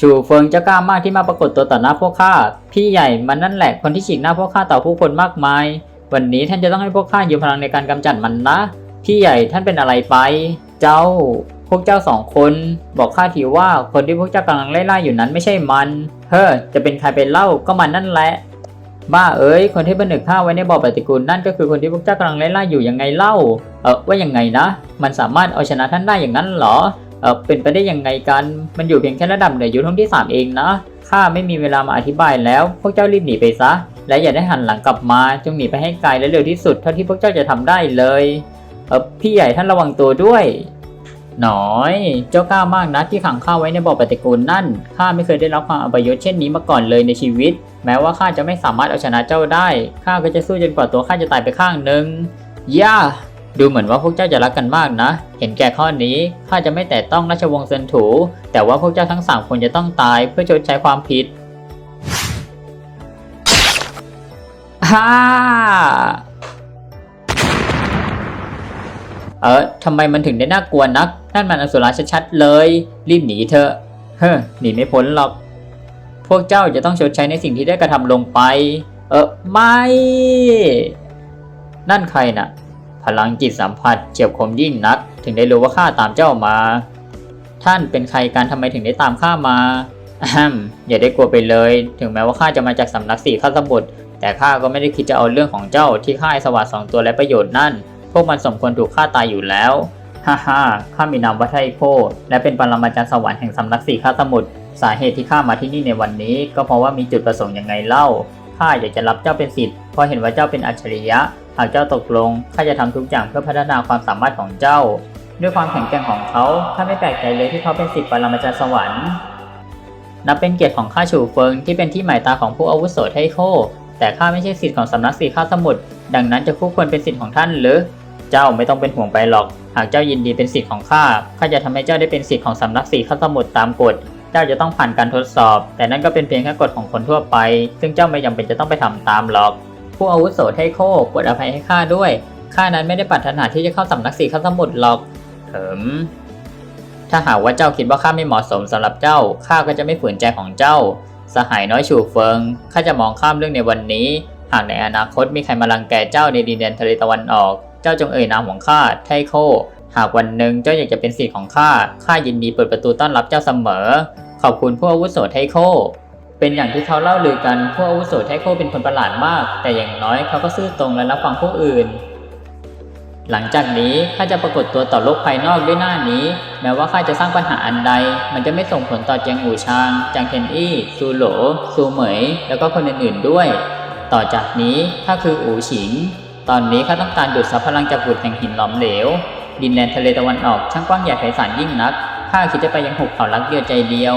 ชูเฟิงเจ้ากล้ามากที่มาปรากฏตัวต่อหน้าพวกข้า พี่ใหญ่มันนั่นแหละคนที่ฉีกหน้าพวกข้าต่อผู้คนมากมาย วันนี้ท่านจะต้องให้พวกข้ายืมพลังในการกำจัดมันนะ พี่ใหญ่ท่านเป็นอะไรไป เจ้า พวกเจ้าสองคน บอกข้าทีว่าคนที่พวกเจ้ากำลังไล่ล่าอยู่นั้นไม่ใช่มัน เฮ้อ จะเป็นใครเป็นเล่าก็มันนั่นแหละ บ้าเอ้ย คนที่บันทึกข้าไว้ในบ่อปฏิกูลนั่นก็คือคนที่พวกเจ้ากำลังไล่ล่าอยู่ยังไงเล่า เออว่ายังไงนะ มันสามารถเอาชนะท่านได้อย่างนั้นเหรอ เออเป็นไปได้ยังไงกัน มันอยู่เพียงแค่ระดับเหนือยุทธที่สามเองนะ ข้าไม่มีเวลามาอธิบายแล้ว พวกเจ้ารีบหนีไปซะ และอย่าได้หันหลังกลับมา จงหนีไปให้ไกลและเร็วที่สุดเท่าที่พวกเจ้าจะทำได้เลย เออพี่ใหญ่ท่านระวังตัวด้วย หน่อย เจ้ากล้ามากนะที่ขังข้าไว้ในบ่อปฏิกูลนั่น ข้าไม่เคยได้รับความอัปยศเช่นนี้มาก่อนเลยในชีวิต แม้ว่าข้าจะไม่สามารถเอาชนะเจ้าได้ ข้าก็จะสู้จนกว่าตัวข้าจะตายไปข้างหนึ่งย่า ดูเหมือนว่าพวกเจ้าจะรักกันมากนะ เห็นแก่ข้อนี้ข้าจะไม่แตะต้องราชวงศ์เซนถู แต่ว่าพวกเจ้าทั้งสามคนจะต้องตายเพื่อชดใช้ความผิดฮ่าเออทำไมมันถึงได้น่ากลัวนัก นั่นมันอสุราชัดๆเลย รีบหนีเถอะ เฮ้อหนีไม่พ้นหรอก พวกเจ้าจะต้องชดใช้ในสิ่งที่ได้กระทำลงไป เออไม่ นั่นใครน่ะ พลังจิตสัมผัสเฉียบคมยิ่งนัก ถึงได้รู้ว่าข้าตามเจ้ามา ท่านเป็นใครการทำไมถึงได้ตามข้ามาอย่าได้กลัวไปเลย ถึงแม้ว่าข้าจะมาจากสำนักสี่ข้าสมุทรแต่ข้าก็ไม่ได้คิดจะเอาเรื่องของเจ้าที่ฆ่าไอสวัสดสองตัวและประโยชน์นั่น พวกมันสมควรถูกฆ่าตายอยู่แล้ว ฮ่าฮ่าข้ามีนามว่าไทโค และเป็นปรมาจารย์สวรรค์แห่งสำนักสี่ข้าสมุทร สาเหตุที่ข้ามาที่นี่ในวันนี้ ก็เพราะว่ามีจุดประสงค์ยังไงเล่า ข้าอยากจะรับเจ้าเป็นศิษย์เพราะเห็นว่าเจ้าเป็นอัจฉริยะ หากเจ้าตกลงข้าจะทำทุกอย่างเพื่อพัฒนาความสามารถของเจ้า ด้วยความแข็งแกร่งของเขาข้าไม่แปลกใจเลยที่เขาเป็นศิษย์ปรมาจารย์สวรรค์นับเป็นเกียรติของข้าฉูเฟิงที่เป็นที่หมายตาของผู้อาวุโสไทโคแต่ข้าไม่ใช่ศิษย์ของสำนักสีข้าสมุทรดังนั้นจะคู่ควรเป็นศิษย์ของท่านหรือ เจ้าไม่ต้องเป็นห่วงไปหรอก หากเจ้ายินดีเป็นศิษย์ของข้าข้าจะทำให้เจ้าได้เป็นศิษย์ของสำนักสีข้าสมุทรตามกฎเจ้าจะต้องผ่านการทดสอบ แต่นั่นก็เป็นเพียงแค่กฎของคนทั่วไป ซึ่งเจ้าไม่จำเป็นจะต้องไปทำตามหรอก ผู้อาวุโสไทโคโปรดอภัยให้ข้าด้วย ข้านั้นไม่ได้ปรารถนาที่จะเข้าสำนักสีข้าสมุทรหรอกเถิมถ้าหากว่าเจ้าคิดว่าข้าไม่เหมาะสมสำหรับเจ้า ข้าก็จะไม่ฝืนใจของเจ้า สหายน้อยฉูเฟิง ข้าจะมองข้ามเรื่องในวันนี้ หากในอนาคตมีใครมารังแกเจ้าในดินแดนทะเลตะวันออก เจ้าจงเอ่ยนามของข้า ไทโค หากวันหนึ่งเจ้าอยากจะเป็นศิษย์ของข้า ข้ายินดีเปิดประตูต้อนรับเจ้าเสมอ ขอบคุณผู้อาวุโสไทโค เป็นอย่างที่เขาเล่าลือกันผู้อาวุโสไทโคเป็นคนประหลาดมาก แต่อย่างน้อยเขาก็ซื่อตรงและรับฟังผู้อื่น หลังจากนี้ข้าจะปรากฏตัวต่อโลกภายนอกด้วยหน้านี้ แม้ว่าข้าจะสร้างปัญหาอันใด มันจะไม่ส่งผลต่อเจียงอู่ชางจางเทนอี้ซูโหลซูเหมย แล้วก็คนอื่นๆด้วย ต่อจากนี้ข้าคืออู่ฉิง ตอนนี้ข้าต้องการดูดซับพลังจากบุตรแห่งหินหลอมเหลว ดินแดนทะเลตะวันออกช่างกว้างใหญ่ไพศาลยิ่งนักข้าคิดจะไปยังหุบเขาลักเดียวใจเดียว